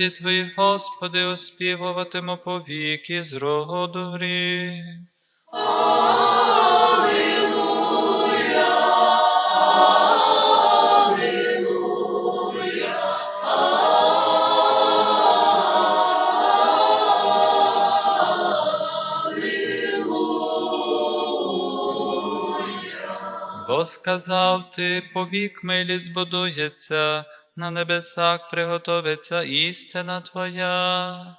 праведності Твої, Господи, оспівуватиму повіки з роду гріх. Бо сказав ти, повік милі збудується, на небесах приготовиться істина Твоя.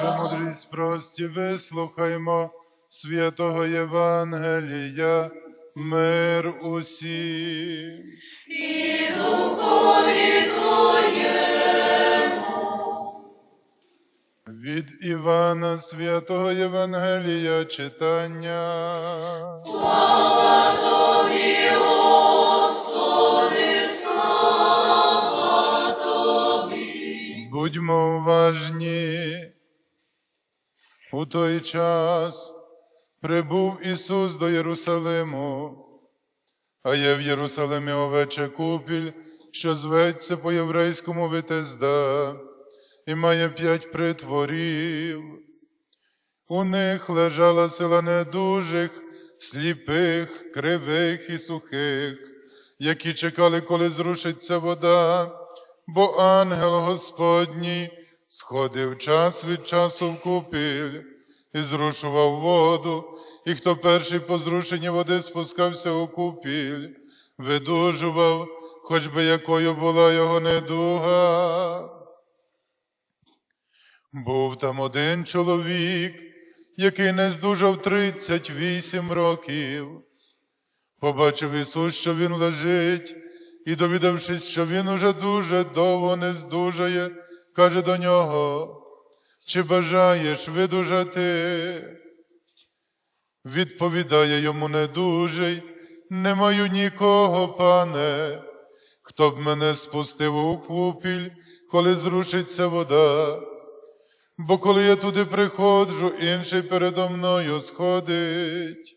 Премудрість прості вислухаймо святого Євангелія, мир усім. Від Івана святого Євангелія читання. Будьмо уважні. У той час прибув Ісус до Єрусалиму, а є в Єрусалимі овеча купіль, що зветься по єврейському Витезда, і має п'ять притворів. У них лежала сила недужих, сліпих, кривих і сухих, які чекали, коли зрушиться вода, бо ангел Господній сходив час від часу в купіль і зрушував воду, і хто перший по зрушенні води спускався у купіль, видужував, хоч би якою була його недуга. Був там один чоловік, який не здужав 38 років. Побачив Ісус, що він лежить, і, довідавшись, що він уже дуже довго не здужає, каже до нього, чи бажаєш видужати? Відповідає йому недужий, не маю нікого, пане, хто б мене спустив у купіль, коли зрушиться вода. Бо коли я туди приходжу, інший передо мною сходить.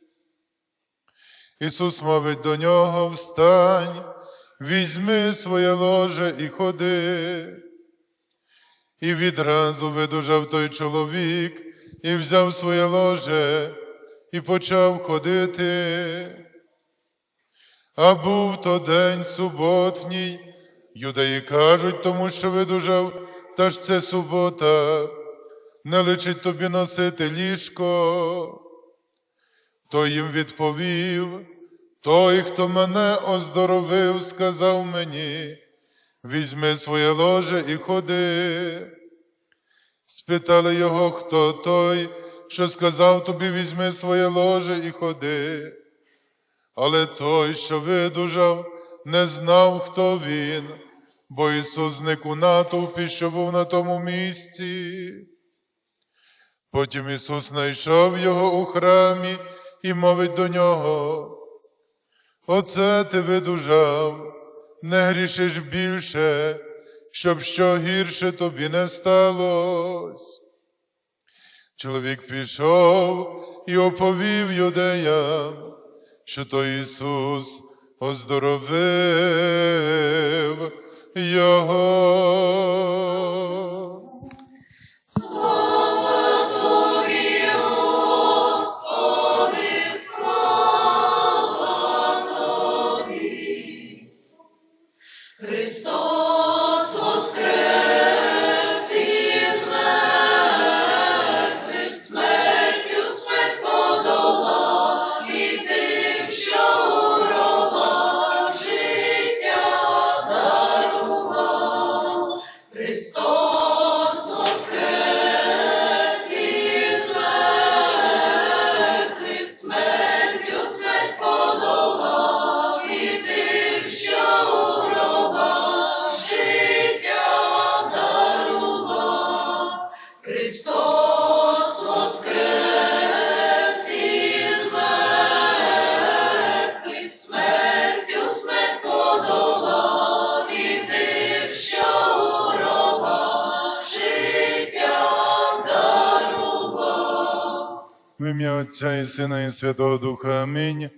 Ісус мовить до нього, встань, візьми своє ложе і ходи. І відразу видужав той чоловік і взяв своє ложе і почав ходити. А був то день суботній, юдеї кажуть тому, що видужав, та ж це субота, не личить тобі носити ліжко. Той їм відповів, той, хто мене оздоровив, сказав мені, візьми своє ложе і ходи. Спитали його, хто той, що сказав тобі, візьми своє ложе і ходи. Але той, що видужав, не знав, хто він, бо Ісус зник у натовпі, що був на тому місці. Потім Ісус знайшов його у храмі і мовить до нього. Оце ти видужав, не грішиш більше, щоб що гірше тобі не сталося. Чоловік пішов і оповів юдеям, що то Ісус оздоровив Його. Cristo. Ім'я Отця і Сина і Святого Духа. Амінь.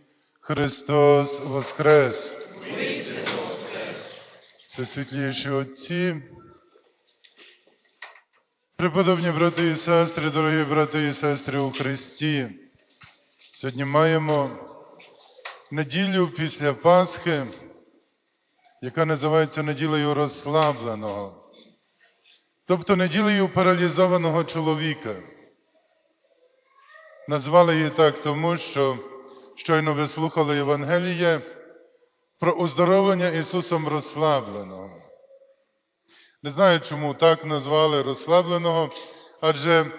Христос Воскрес. Всесвітліші Отці, преподобні брати і сестри, дорогі брати і сестри у Христі. Сьогодні маємо неділю після Пасхи, яка називається неділею розслабленого, тобто неділею паралізованого чоловіка. Назвали її так тому, що щойно ви слухали Євангеліє про оздоровлення Ісусом розслабленого. Не знаю, чому так назвали розслабленого, адже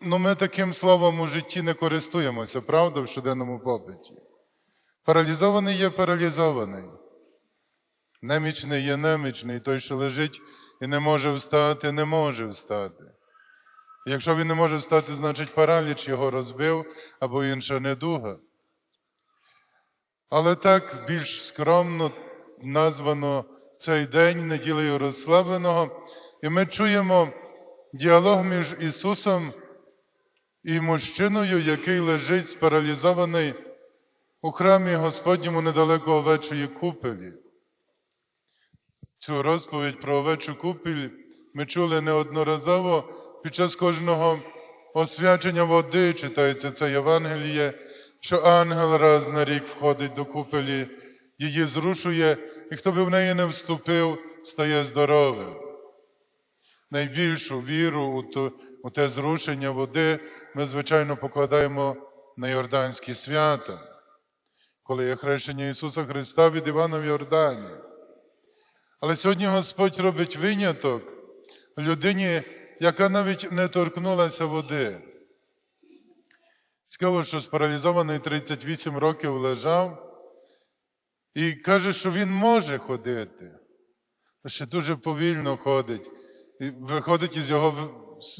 ну, ми таким словом у житті не користуємося, правда, в щоденному попиті. Паралізований є паралізований. Немічний є немічний, той, що лежить і не може встати, не може встати. Якщо він не може встати, значить параліч його розбив або інша недуга. Але так більш скромно названо цей день неділею розслабленого, і ми чуємо діалог між Ісусом і мужчиною, який лежить спаралізований у храмі Господньому недалеко овечої купелі. Цю розповідь про овечу купіль ми чули неодноразово під час кожного освячення води, читається це Євангеліє, що ангел раз на рік входить до купелі, її зрушує, і хто би в неї не вступив, стає здоровим. Найбільшу віру у, те зрушення води ми, звичайно, покладаємо на Йорданські свята, коли є хрещення Ісуса Христа від Івана в Йордані. Але сьогодні Господь робить виняток людині, яка навіть не торкнулася води. Цікаво, що спаралізований 38 років лежав і каже, що він може ходити, ще дуже повільно ходить. І виходить із його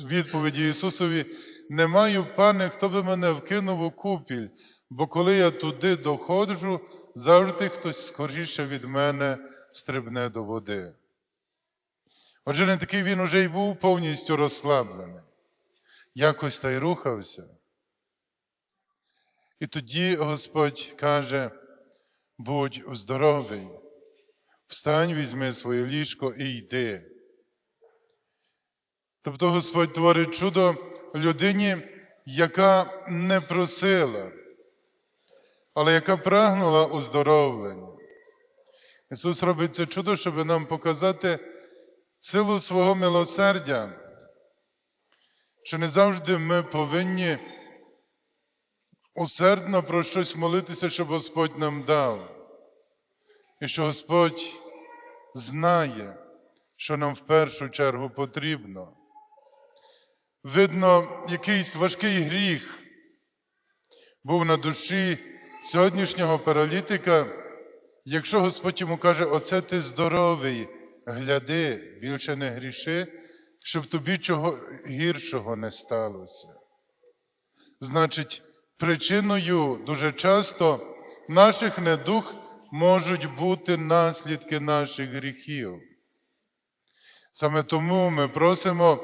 відповіді Ісусові: не маю, пане, хто би мене вкинув у купіль, бо коли я туди доходжу, завжди хтось скоріше від мене стрибне до води. Отже, не такий він уже й був повністю розслаблений, якось та й рухався. І тоді Господь каже: будь здоровий, встань, візьми своє ліжко і йди. Тобто Господь творить чудо людині, яка не просила, але яка прагнула оздоровлення. Ісус робить це чудо, щоб нам показати силу свого милосердя, що не завжди ми повинні усердно про щось молитися, щоб Господь нам дав. І що Господь знає, що нам в першу чергу потрібно. Видно, якийсь важкий гріх був на душі сьогоднішнього паралітика, якщо Господь йому каже, оце ти здоровий, гляди, більше не гріши, щоб тобі чого гіршого не сталося. Значить, причиною дуже часто наших недух можуть бути наслідки наших гріхів. Саме тому ми просимо,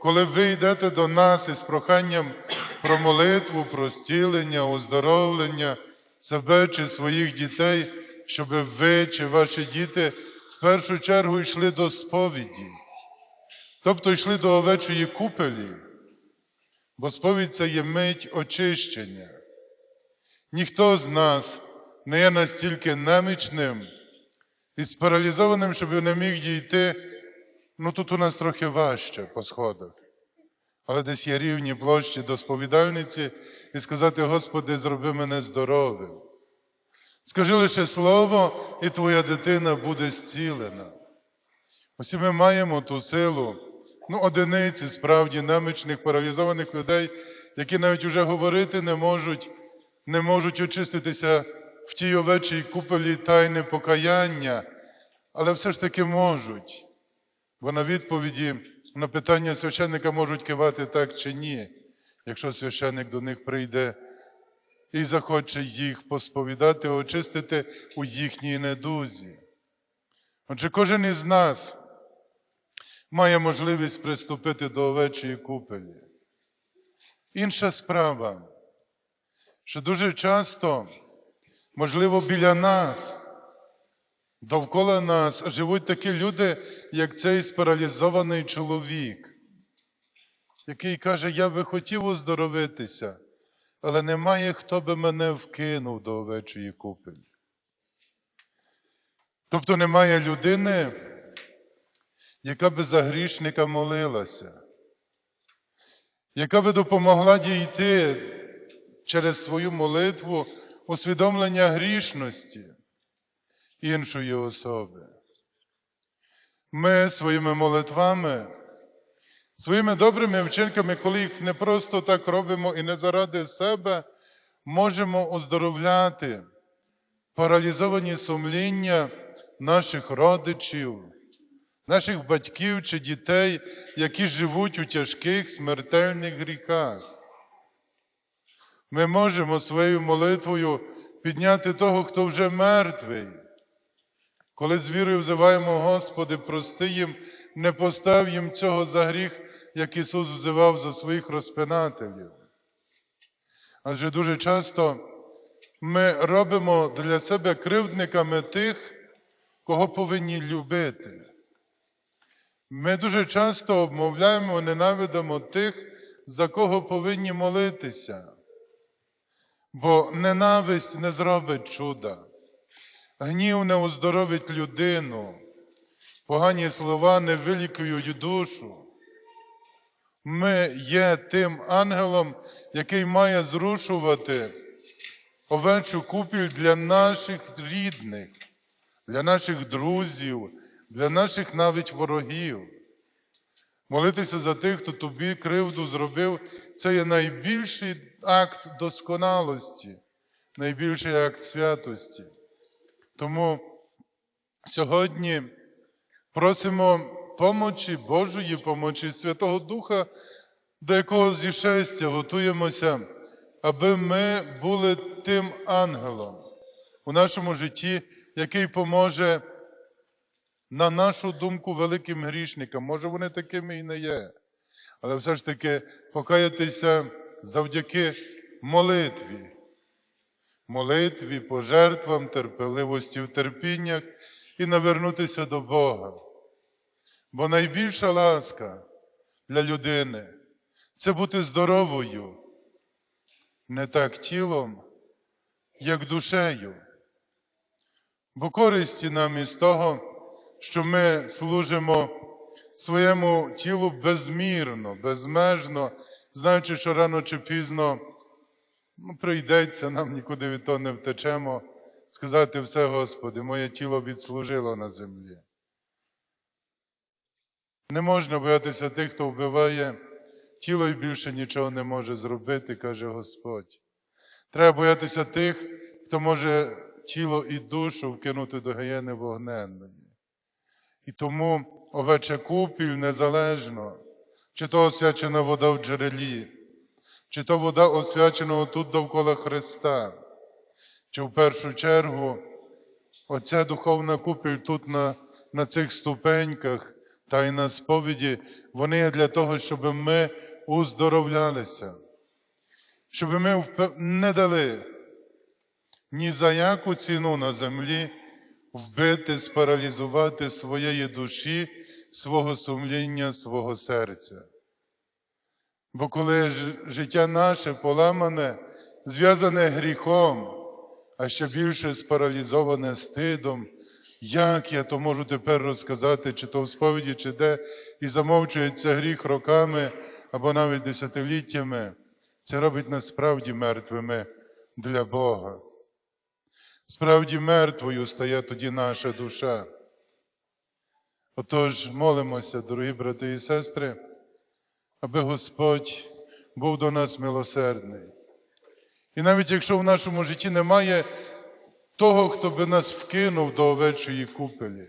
коли ви йдете до нас із проханням про молитву, про зцілення, оздоровлення себе чи своїх дітей, щоб ви чи ваші діти першу чергу йшли до сповіді, тобто йшли до овечої купелі, бо сповідь це є мить очищення. Ніхто з нас не є настільки немічним і спаралізованим, щоб не міг дійти. Ну тут у нас трохи важче по сходах, але десь є рівні площі до сповідальниці і сказати, Господи, зроби мене здоровим. Скажи лише слово, і твоя дитина буде зцілена. Усі ми маємо ту силу, ну, одиниці справді немічних, паралізованих людей, які навіть уже говорити не можуть, не можуть очиститися в тій овечій куполі тайни покаяння, але все ж таки можуть. Бо на відповіді на питання священника можуть кивати так чи ні, якщо священник до них прийде і захоче їх посповідати, очистити у їхній недузі. Отже, кожен із нас має можливість приступити до овечої купелі. Інша справа, що дуже часто, можливо, біля нас, довкола нас живуть такі люди, як цей спаралізований чоловік, який каже, я би хотів оздоровитися, але немає, хто би мене вкинув до овечої купелі. Тобто немає людини, яка би за грішника молилася, яка би допомогла дійти через свою молитву усвідомлення грішності іншої особи. Ми своїми молитвами, своїми добрими вчинками, коли їх не просто так робимо і не заради себе, можемо оздоровляти паралізовані сумління наших родичів, наших батьків чи дітей, які живуть у тяжких смертельних гріхах. Ми можемо своєю молитвою підняти того, хто вже мертвий. Коли з вірою взиваємо, Господи, прости їм, не постав їм цього за гріх, як Ісус взивав за своїх розпинателів. Адже дуже часто ми робимо для себе кривдниками тих, кого повинні любити. Ми дуже часто обмовляємо, ненавидимо тих, за кого повинні молитися. Бо ненависть не зробить чуда, гнів не оздоровить людину, погані слова не вилікують душу. Ми є тим ангелом, який має зрушувати овечу купіль для наших рідних, для наших друзів, для наших навіть ворогів. Молитися за тих, хто тобі кривду зробив, це є найбільший акт досконалості, найбільший акт святості. Тому сьогодні просимо помочі Божої помочі Святого Духа, до якого зішестя готуємося, аби ми були тим ангелом у нашому житті, який поможе на нашу думку великим грішникам. Може, вони такими і не є. Але все ж таки покаятися завдяки молитві. Молитві, пожертвам, терпеливості в терпіннях і навернутися до Бога. Бо найбільша ласка для людини це бути здоровою, не так тілом, як душею. Бо користі нам із того, що ми служимо своєму тілу безмірно, безмежно, знаючи, що рано чи пізно ну, прийдеться, нам нікуди від того не втечемо, сказати все, Господи, моє тіло відслужило на землі. Не можна боятися тих, хто вбиває тіло і більше нічого не може зробити, каже Господь. Треба боятися тих, хто може тіло і душу вкинути до гієни вогненної. І тому овеча купіль незалежно, чи то освячена вода в джерелі, чи то вода освячена тут довкола Христа, чи в першу чергу оця духовна купіль тут на, на цих ступеньках та й на сповіді, вони є для того, щоб ми уздоровлялися, щоб ми не дали ні за яку ціну на землі вбити, спаралізувати своєї душі, свого сумління, свого серця. Бо коли життя наше поламане, зв'язане гріхом, а ще більше спаралізоване стидом, як я то можу тепер розказати, чи то в сповіді, чи де, і замовчується гріх роками або навіть десятиліттями, це робить нас справді мертвими для Бога. Справді мертвою стає тоді наша душа. Отож, молимося, дорогі брати і сестри, аби Господь був до нас милосердний. І навіть якщо в нашому житті немає того, хто би нас вкинув до овечої купелі,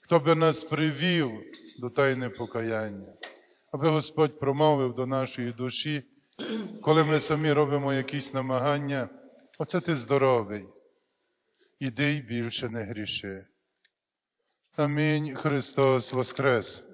хто би нас привів до тайни покаяння, аби Господь промовив до нашої душі, коли ми самі робимо якісь намагання, оце ти здоровий іди й більше не гріши. Амінь. Христос Воскрес!